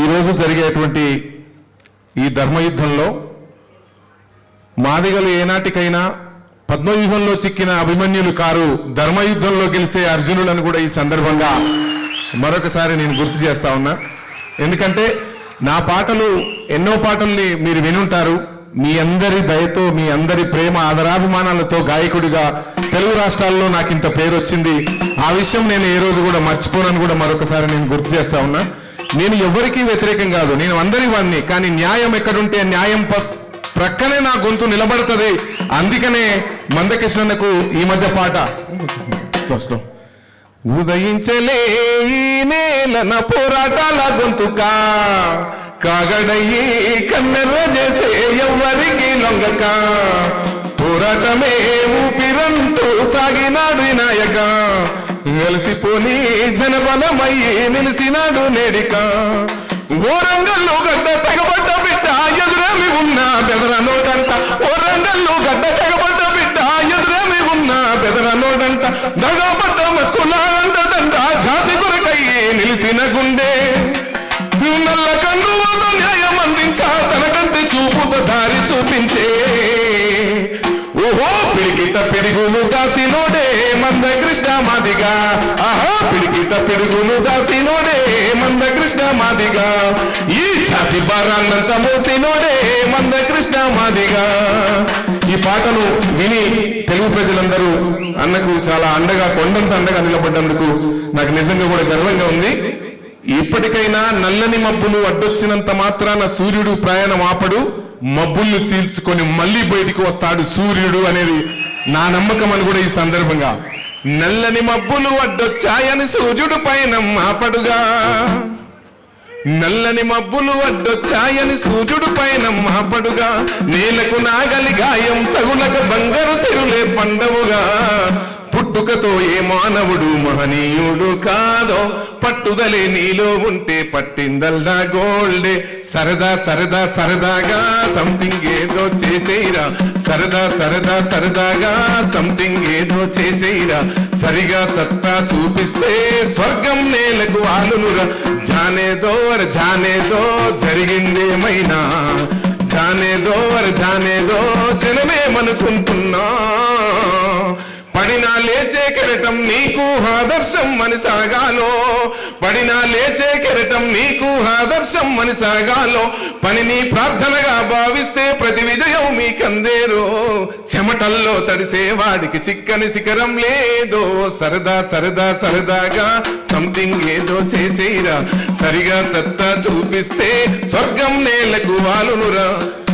ఈరోజు జరిగేటువంటి ఈ ధర్మయుద్ధంలో మాదిగలు ఏనాటికైనా పద్మవ్యూహంలో చిక్కిన అభిమన్యులు కారు ధర్మయుద్ధంలో గెలిసే అర్జునులను కూడా ఈ సందర్భంగా మరొకసారి నేను గుర్తు చేస్తా ఉన్నా. ఎందుకంటే నా పాటలు ఎన్నో పాటల్ని మీరు వినుంటారు. మీ అందరి దయతో మీ అందరి ప్రేమ ఆదరాభిమానాలతో గాయకుడిగా తెలుగు రాష్ట్రాల్లో నాకు ఇంత పేరు వచ్చింది. ఆ విషయం నేను ఏ రోజు కూడా మర్చిపోనని కూడా మరొకసారి నేను గుర్తు చేస్తా ఉన్నా. నేను ఎవరికీ వ్యతిరేకం కాదు. నేను అందరి వాడిని కానీ న్యాయం ఎక్కడుంటే న్యాయం ప్రక్కనే నా గొంతు నిలబడుతుంది. అందుకనే మందకృష్ణకు ఈ మధ్య పాట. ఉదయించలే ఈ నేలన పోరాటాల గొంతుక. కాగడయ్యి కన్నెర్ర చేసే ఎవ్వరికి లొంగక. పోరాటమే ఊపిరంటూ సాగినాడు ఈ నాయక. వెలసిపోని జనబలమయ్యి నిలిసినాడు నేడిక. ఓరంగల్లు గడ్డ తెగబడ్డ బిడ్డ ఎదురేమి ఉన్నా బెదర నోటంట ఓరంగల్లు గడ్డ తెగబడ్డ బిడ్డ ఎదురేమి ఉన్నా బెదర నోటంట దగబడ్డ మతుకులాంటదంట జాతి కొరకయ్యి నిలిసిన గుండె. దారి చూపించే. ఓహో పిడికిట పిడుగులు దాసినోడే మంద కృష్ణ మాదిగా. ఆహా పిడికిట పిడుగులు దాసినోడే మంద కృష్ణ మాదిగా. ఈ ఛాతి భారాన్నంత మోసినోడే మంద కృష్ణ మాదిగా. ఈ పాటను విని తెలుగు ప్రజలందరూ అన్నకు చాలా అండగా కొండంత అండగా నిలబడ్డందుకు నాకు నిజంగా కూడా గర్వంగా ఉంది. ఇప్పటికైనా నల్లని మబ్బులు అడ్డొచ్చినంత మాత్రాన సూర్యుడు ప్రయాణం ఆపడు. మబ్బుల్ని చీల్చుకొని మళ్ళీ బయటికి వస్తాడు సూర్యుడు అనేది నా నమ్మకం అని కూడా ఈ సందర్భంగా. నల్లని మబ్బులు వడ్డొచ్చాయని సూర్యుడు పైన మాపడుగా. నల్లని మబ్బులు వడ్డొచ్చాయని సూర్యుడు పైన మాపడుగా. నేలకు నాగలి గాయం తగులక బంగారు సిరులే పండవుగా. పుట్టుకతో ఏ మానవుడు మహనీయుడు కాదో పట్టుదలే నీలో ఉంటే పట్టిందల్లా గోల్డే. సరదా సరదా సరదాగా సంథింగ్ ఏదో చేసేరా సరదా సరదా సరదాగా సంథింగ్ ఏదో చేసేరా సరిగా సత్తా చూపిస్తే స్వర్గం నేలకు ఆలునురా జానేదో అర జానేదో జరిగిందేమైనా? జానేదో అర జానేదో జనమేమనుకుంటున్నా? లేచే కెరటం నీకు ఆదర్శం అని సాగాలో. పడినా లేచే కెరటం నీకు ఆదర్శం అని సాగాలో. పనిని ప్రార్థనగా భావిస్తే ప్రతి విజయం మీకందేరో చెమటల్లో తడిసే వాడికి చిక్కని శిఖరం లేదో. సరదా సరదా సరదాగా సంథింగ్ ఏదో చేసేరా సరిగా సత్తా చూపిస్తే స్వర్గం నేలకు వాలునురా.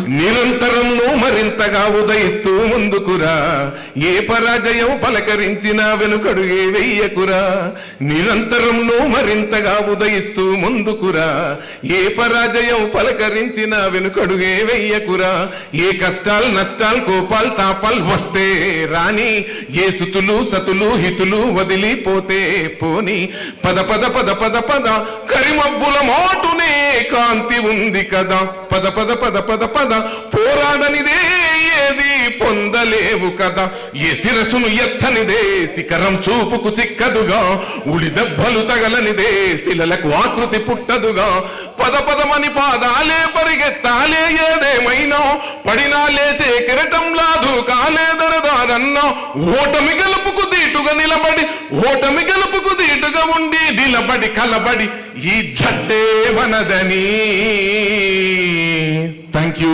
నిరంతరం మరింతగా ఉదయిస్తూ ముందుకురా. ఏ పరాజయం పలకరించినా వెనుకడుగే వెయ్యకురా. నిరంతరం మరింతగా ఉదయిస్తూ ముందుకురా. ఏ పరాజయం పలకరించినా వెనుకడుగే వెయ్యకురా. ఏ కష్టాలు నష్టాలు కోపాలు తాపాలు వస్తే రాని ఏ సుతులు సతులు హితులు వదిలిపోతే పోని. పద పద పద పద పద కరిమబ్బుల మోటునే కాంతి ఉంది కదా. పద పద పద పద పద పోరాడనిదే ఏది పొందలేవు కదా. ఏ శిరసును ఎత్తనిదే శిఖరం చూపుకు చిక్కదుగా. ఉడి దెబ్బలు తగలనిదే శిలలకు ఆకృతి పుట్టదుగా. పద పదమని పాదాలే పరిగెత్తాలే ఏదేమైనా. పడినా లేచే కిరటం లాదు కాలే దరదారన్నా ఓటమి గెలుపుకు దీటుగా నిలబడి ఓటమి గెలుపుకు దీటుగా ఉండి నిలబడి కలబడి ఈ జట్టే మనదని థ్యాంక్ యూ